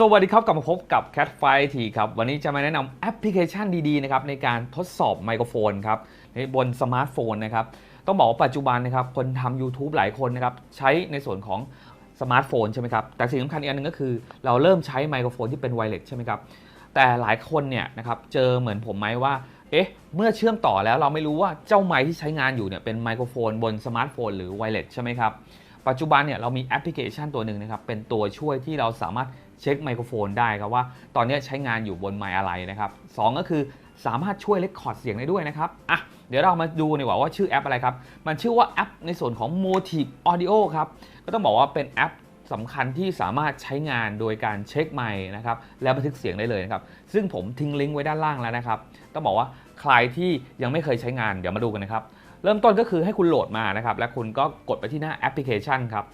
สวัสดีครับกลับมาพบกับ Cat f i ทีครับ วันนี้จะมาแนะนำแอปพลิเคชันดีๆนะครับในการทดสอบไมโครโฟนครับในบนสมาร์ทโฟนนะครับต้องบอกว่าปัจจุบันนะครับคนทำ YouTube หลายคนนะครับใช้ในส่วนของสมาร์ทโฟนใช่ไหมครับ แต่สิ่งสำคัญอีกอันหนึงก็คือ เราเริ่มใช้ไมโครโฟนที่เป็นไวเลสใช่ไหมครับ แต่หลายคนเนี่ยนะครับเจอเหมือนผมไหมว่าเอ๊ะเมื่อเชื่อมต่อแล้วเราไม่รู้ว่าเจ้าไมค์ที่ใช้งานอยู่เนี่ยเป็นไมโครโฟนบนสมาร์ทโฟนหรือไวเลสใช่ไหมครับปัจจุบันเนี่ยเรามีแอปพลิเคชันตัวหนึ่งนะครับเป็นตัวช่วยที่เราสามารถ เช็คไมโครโฟนได้ครับว่าตอนนี้ใช้งานอยู่บนไมค์อะไรนะครับสองก็คือสามารถช่วยเลคคอร์ดเสียงได้ด้วยนะครับอะเดี๋ยวเรามาดูดีกว่าว่าชื่อแอปอะไรครับ มันชื่อว่าแอปในส่วนของ Motive Audio ครับ ก็ต้องบอกว่าเป็นแอปสำคัญที่สามารถใช้งานโดยการเช็คไมค์นะครับและบันทึกเสียงได้เลยนะครับ ซึ่งผมทิ้งลิงก์ไว้ด้านล่างแล้วนะครับ ต้องบอกว่าใครที่ยังไม่เคยใช้งานเดี๋ยวมาดูกันนะครับ เริ่มต้นก็คือให้คุณโหลดมานะครับ และคุณก็กดไปที่หน้าแอปพลิเคชันครับ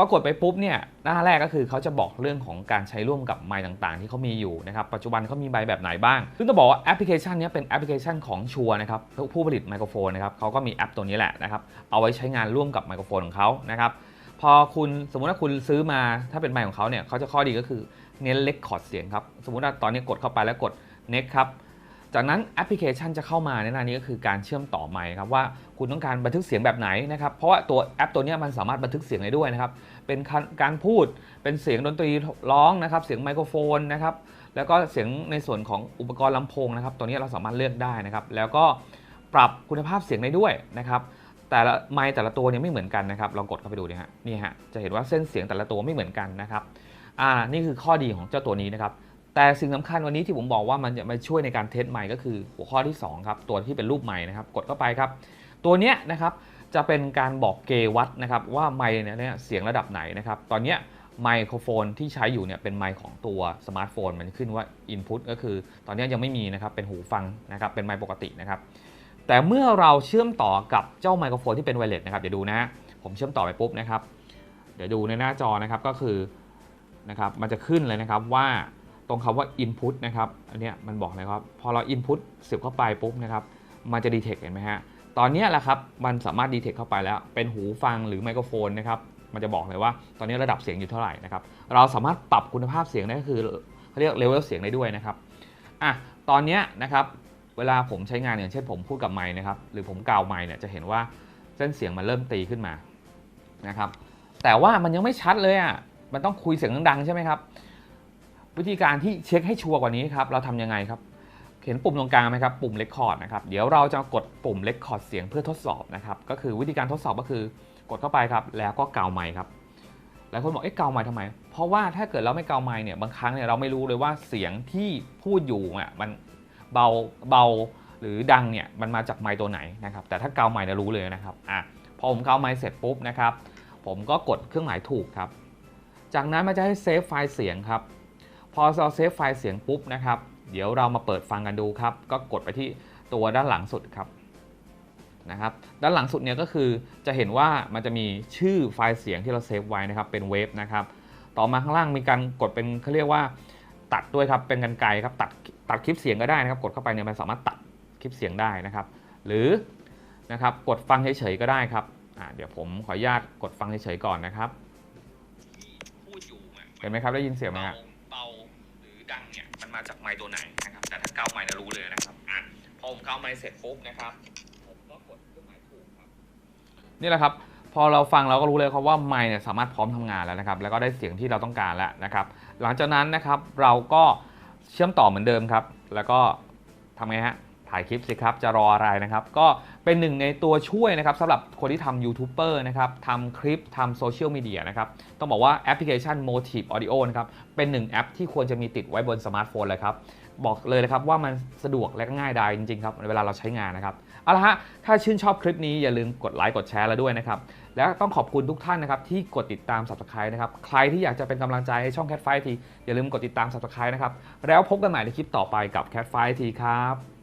พอกดไปปุ๊บเนี่ยหน้าแรกก็คือเขาจะบอกเรื่องของการใช้ร่วมกับไมค์ต่างๆ ที่เขามีอยู่นะครับปัจจุบันเขามีใบแบบไหนบ้าง ซึ่งต้องบอกว่าแอปพลิเคชันนี้เป็นแอปพลิเคชันของชัวนะครับผู้ผลิตไมโครโฟนนะครับเขาก็มีแอปตัวนี้แหละนะครับเอาไว้ใช้งานร่วมกับไมโครโฟนของเขานะครับพอคุณสมมุติว่าคุณซื้อมาถ้าเป็นไมค์ของเขาเนี่ยเขาจะข้อดีก็คือเน้นเล็กคอดเสียงครับสมมุติว่าตอนนี้กดเข้าไปแล้วกด next ครับ จากนั้นแอปพลิเคชันจะเข้ามาในหน้านี้ก็คือการเชื่อมต่อไมค์ครับว่าคุณต้องการบันทึกเสียงแบบไหนนะครับ เพราะว่าตัวแอปตัวนี้มันสามารถบันทึกเสียงได้ด้วยนะครับ เป็นการพูดเป็นเสียงดนตรีร้องนะครับ เสียงไมโครโฟนนะครับ แล้วก็เสียงในส่วนของอุปกรณ์ลำโพงนะครับ ตัวนี้เราสามารถเลือกได้นะครับ แล้วก็ปรับคุณภาพเสียงได้ด้วยนะครับ แต่ละไมค์แต่ละตัวเนี่ยไม่เหมือนกันนะครับลองกดเข้าไปดูเนี่ยฮะนี่ฮะจะเห็นว่าเส้นเสียงแต่ละตัวไม่เหมือนกันนะครับอ่านี่คือข้อดีของเจ้าตัวนี้นะครับ แต่สิ่งสำคัญวันนี้ที่ผมบอกว่ามันจะมาช่วยในการเทสไมค์ก็คือหัวข้อที่ 2 ครับ ตัวที่เป็นรูปไมค์นะครับ กดเข้าไปครับ ตัวเนี้ยนะครับจะเป็นการบอกเกวัดนะครับว่าไมค์เนี่ยเสียงระดับไหนนะครับ ตอนเนี้ยไมโครโฟนที่ใช้อยู่เนี่ยเป็นไมค์ของตัวสมาร์ทโฟนมันขึ้นว่า Input ก็คือ ตอนนี้ยังไม่มีนะครับเป็นหูฟังนะครับเป็นไมค์ปกตินะครับแต่เมื่อเราเชื่อมต่อกับเจ้าไมโครโฟนที่เป็นไวเลสนะครับเดี๋ยวดูนะฮะผมเชื่อมต่อไปปุ๊บนะครับ เดี๋ยวดูในหน้าจอนะครับก็คือนะครับมันจะขึ้นเลยนะครับว่า ตรงคำว่า input นะครับอันนี้มันบอกเลยครับ พอเรา input สียบเข้าไปปุ๊บนะครับ มันจะ detect เห็นไหมฮะ ตอนนี้แหละครับ มันสามารถ detect เข้าไปแล้ว เป็นหูฟังหรือไมโครโฟนนะครับ มันจะบอกเลยว่า ตอนนี้ระดับเสียงอยู่เท่าไหร่นะครับ เราสามารถปรับคุณภาพเสียงได้ก็คือเขาเรียก level เสียงได้ด้วยนะครับ อะ ตอนนี้นะครับ เวลาผมใช้งานอย่างเช่นผมพูดกับไมค์นะครับ หรือผมกล่าวไมค์เนี่ยจะเห็นว่าเส้นเสียงมันเริ่มตีขึ้นมา นะครับ แต่ว่ามันยังไม่ชัดเลยอะ มันต้องคุยเสียงดังๆใช่ไหมครับ วิธีการที่เช็คให้ชัวร์กว่านี้ครับเราทำยังไงครับ เห็นปุ่มตรงกลางไหมครับปุ่ม Record นะครับเดี๋ยวเราจะกดปุ่ม Record เสียงเพื่อทดสอบนะครับก็คือวิธีการทดสอบก็คือกดเข้าไปครับแล้วก็เกาไมค์ครับหลายคนบอกเอ๊ะเกาไมค์ทำไม เพราะว่าถ้าเกิดเราไม่เกาไมค์เนี่ยบางครั้งเนี่ยเราไม่รู้เลยว่าเสียงที่พูดอยู่อะมันเบาเบาหรือดังเนี่ยมันมาจากไมค์ตัวไหนนะครับแต่ถ้าเกาไมค์เนี่ยรู้เลยนะครับอะพอผมเกาไมค์เสร็จปุ๊บนะครับผมก็กดเครื่องหมายถูกครับ จากนั้นมันจะให้เซฟไฟล์เสียงครับ อเราเซฟไฟล์เสียงปุ๊บนะครับ เดี๋ยวเรามาเปิดฟังกันดูครับ ก็กดไปที่ตัวด้านหลังสุดครับนะครับ ด้านหลังสุดเนี่ยก็คือจะเห็นว่ามันจะมีชื่อไฟล์เสียงที่เราเซฟไว้นะครับ เป็นเวฟนะครับ ต่อมาข้างล่างมีการกดเป็นเขาเรียกว่าตัดด้วยครับ เป็นกันไกรครับ ตัดตัดคลิปเสียงก็ได้นะครับ กดเข้าไปเนี่ยมันสามารถตัดคลิปเสียงได้นะครับ หรือนะครับกดฟังเฉยๆก็ได้ครับอ่าเดี๋ยวผมขออนุญาตกดฟังเฉยๆก่อนนะครับพูดอยู่อะเห็นไหมครับได้ยินเสียงไหมเบาฮะเบาหรือ ดังเนี่ยมันมาจากไมค์ตัวไหนนะครับ แต่ถ้าเกาไมค์เนี่ยรู้เลยนะครับอะพอผมเกาไมค์เสร็จปุ๊บนะครับผมก็กดเครื่องหมายถูกครับนี่แหละครับ พอเราฟังเราก็รู้เลยครับว่าไมค์เนี่ยสามารถพร้อมทำงานแล้วนะครับ แล้วก็ได้เสียงที่เราต้องการแล้วนะครับ หลังจากนั้นนะครับเราก็เชื่อมต่อเหมือนเดิมครับ แล้วก็ทำไงฮะ ถ่ายคลิปสิครับ จะรออะไรนะครับ ก็เป็นหนึ่งในตัวช่วยนะครับสำหรับคนที่ทำยูทูบเบอร์นะครับทำคลิปทำโซเชียลมีเดียนะครับ ต้องบอกว่าแอปพลิเคชัน Motive Audio นะครับ เป็นหนึ่งแอปที่ควรจะมีติดไว้บนสมาร์ทโฟนเลยครับ บอกเลยนะครับว่ามันสะดวกและก็ง่ายดายจริงๆครับ เวลาเราใช้งานนะครับ เอาละฮะ ถ้าชื่นชอบคลิปนี้อย่าลืมกดไลค์กดแชร์แล้วด้วยนะครับ แล้วต้องขอบคุณทุกท่านนะครับที่กดติดตาม subscribe นะครับ ใครที่อยากจะเป็นกำลังใจให้ช่อง Cat 5ทีอย่าลืมกดติดตาม subscribe นะครับ แล้วพบกันใหม่ในคลิปต่อไปกับ Cat 5ทีครับ